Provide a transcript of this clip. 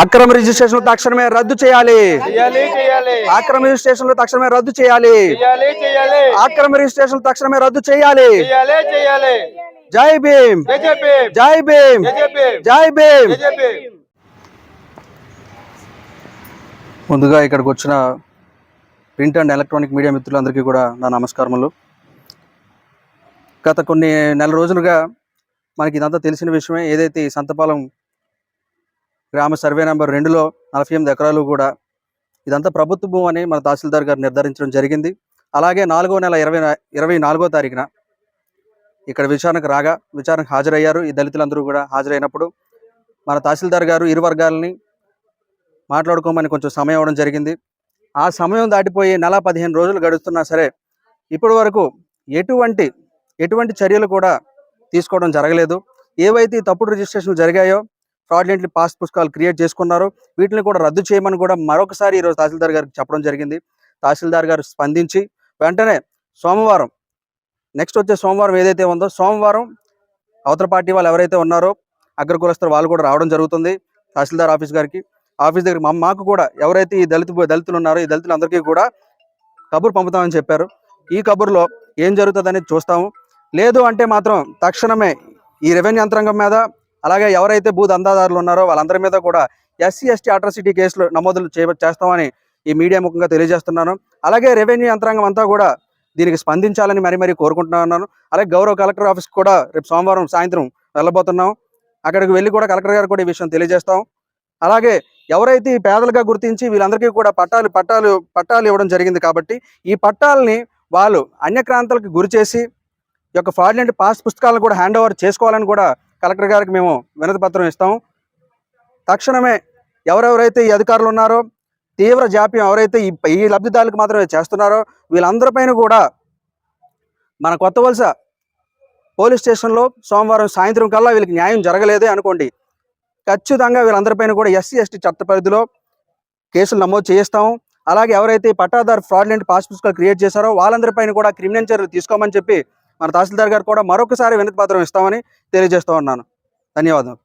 అక్రమ రిజిస్ట్రేషన్ తక్షణమే రద్దు చేయాలి. అక్రమ రిజిస్ట్రేషన్ తక్షణమే రద్దు చేయాలి. అక్రమ రిజిస్ట్రేషన్ తక్షణమే రద్దు చేయాలి. జై భీమ్. జై భీమ్. జై భీమ్. ముందుగా ఇక్కడికి వచ్చిన ప్రింట్ అండ్ ఎలక్ట్రానిక్ మీడియా మిత్రులందరికీ కూడా నా నమస్కారములు. గత కొన్ని నెల రోజులుగా మనకి ఇదంతా తెలిసిన విషయమే. ఏదైతే సంతపాలెం గ్రామ సర్వే నెంబర్ రెండులో నలభై ఎనిమిది ఎకరాలు కూడా ఇదంతా ప్రభుత్వ భూమి అని మన తహసీల్దార్ గారు నిర్ధారించడం జరిగింది. అలాగే నాలుగో నెల ఇరవై ఇరవై నాలుగో తారీఖున ఇక్కడ విచారణకు రాగా విచారణకు హాజరయ్యారు. ఈ దళితులందరూ కూడా హాజరైనప్పుడు మన తహసీల్దార్ గారు ఇరు వర్గాలని మాట్లాడుకోమని కొంచెం సమయం ఇవ్వడం జరిగింది. ఆ సమయం దాటిపోయి నెల పదిహేను రోజులు గడుస్తున్నా సరే ఇప్పటి వరకు ఎటువంటి ఎటువంటి చర్యలు కూడా తీసుకోవడం జరగలేదు. ఏవైతే ఈ తప్పుడు రిజిస్ట్రేషన్లు జరిగాయో ఫ్రాడ్లెంట్లీ పాస్ పుస్తకాలు క్రియేట్ చేసుకున్నారు. వీటిని కూడా రద్దు చేయమని కూడా మరొకసారి ఈరోజు తహసీల్దార్ గారికి చెప్పడం జరిగింది. తహసీల్దార్ గారు స్పందించి వెంటనే సోమవారం నెక్స్ట్ వచ్చే సోమవారం ఏదైతే ఉందో సోమవారం అవతల పార్టీ వాళ్ళు ఎవరైతే ఉన్నారో అగ్రకులస్తులు వాళ్ళు కూడా రావడం జరుగుతుంది. తహసీల్దార్ ఆఫీస్ గారికి ఆఫీస్ దగ్గర మా- మాకు కూడా ఎవరైతే ఈ దళిత దళితులు ఉన్నారో ఈ దళితులందరికీ కూడా కబురు పంపుతామని చెప్పారు. ఈ కబుర్లో ఏం జరుగుతుందని చూస్తాము. లేదు అంటే మాత్రం తక్షణమే ఈ రెవెన్యూ యంత్రాంగం మీద అలాగే ఎవరైతే భూ దందాదారులు ఉన్నారో వాళ్ళందరి మీద కూడా ఎస్సీ ఎస్టీ అట్రాసిటీ కేసులు నమోదులు చే చేస్తామని ఈ మీడియా ముఖంగా తెలియజేస్తున్నాను. అలాగే రెవెన్యూ యంత్రాంగం అంతా కూడా దీనికి స్పందించాలని మరీ మరీ కోరుకుంటున్నాను అలాగే గౌరవ కలెక్టర్ ఆఫీస్ కూడా రేపు సోమవారం సాయంత్రం వెళ్ళబోతున్నాం. అక్కడికి వెళ్ళి కూడా కలెక్టర్ గారు కూడా ఈ విషయం తెలియజేస్తాం. అలాగే ఎవరైతే ఈ పేదలుగా గుర్తించి వీళ్ళందరికీ కూడా పట్టాలు పట్టాలు పట్టాలు ఇవ్వడం జరిగింది కాబట్టి ఈ పట్టాలని వాళ్ళు అన్యక్రాంతాలకు గురి చేసి ఈ యొక్క ఫ్రాడ్లెంట్ పాస్ పుస్తకాలను కూడా హ్యాండ్ ఓవర్ చేసుకోవాలని కూడా కలెక్టర్ గారికి మేము వినతి పత్రం ఇస్తాం. తక్షణమే ఎవరెవరైతే ఈ అధికారులు ఉన్నారో తీవ్ర జాప్యం ఎవరైతే ఈ ఈ లబ్ధిదారులకు మాత్రమే చేస్తున్నారో వీళ్ళందరిపైన కూడా మన కొత్త వలస పోలీస్ స్టేషన్లో సోమవారం సాయంత్రం కల్లా వీళ్ళకి న్యాయం జరగలేదే అనుకోండి. ఖచ్చితంగా వీళ్ళందరిపైన కూడా ఎస్సీ ఎస్టీ చట్ట పరిధిలో కేసులు నమోదు చేయిస్తాం. అలాగే ఎవరైతే పట్టాదారు ఫ్రాడ్లెంట్ పాస్ పుస్తకాలు క్రియేట్ చేశారో వాళ్ళందరిపైన కూడా క్రిమినల్ చర్యలు తీసుకోమని చెప్పి మన తహసీల్దార్ గారు కూడా మరొకసారి వినతి పత్రం ఇస్తామని తెలియజేస్తూ ఉన్నాను. ధన్యవాదాలు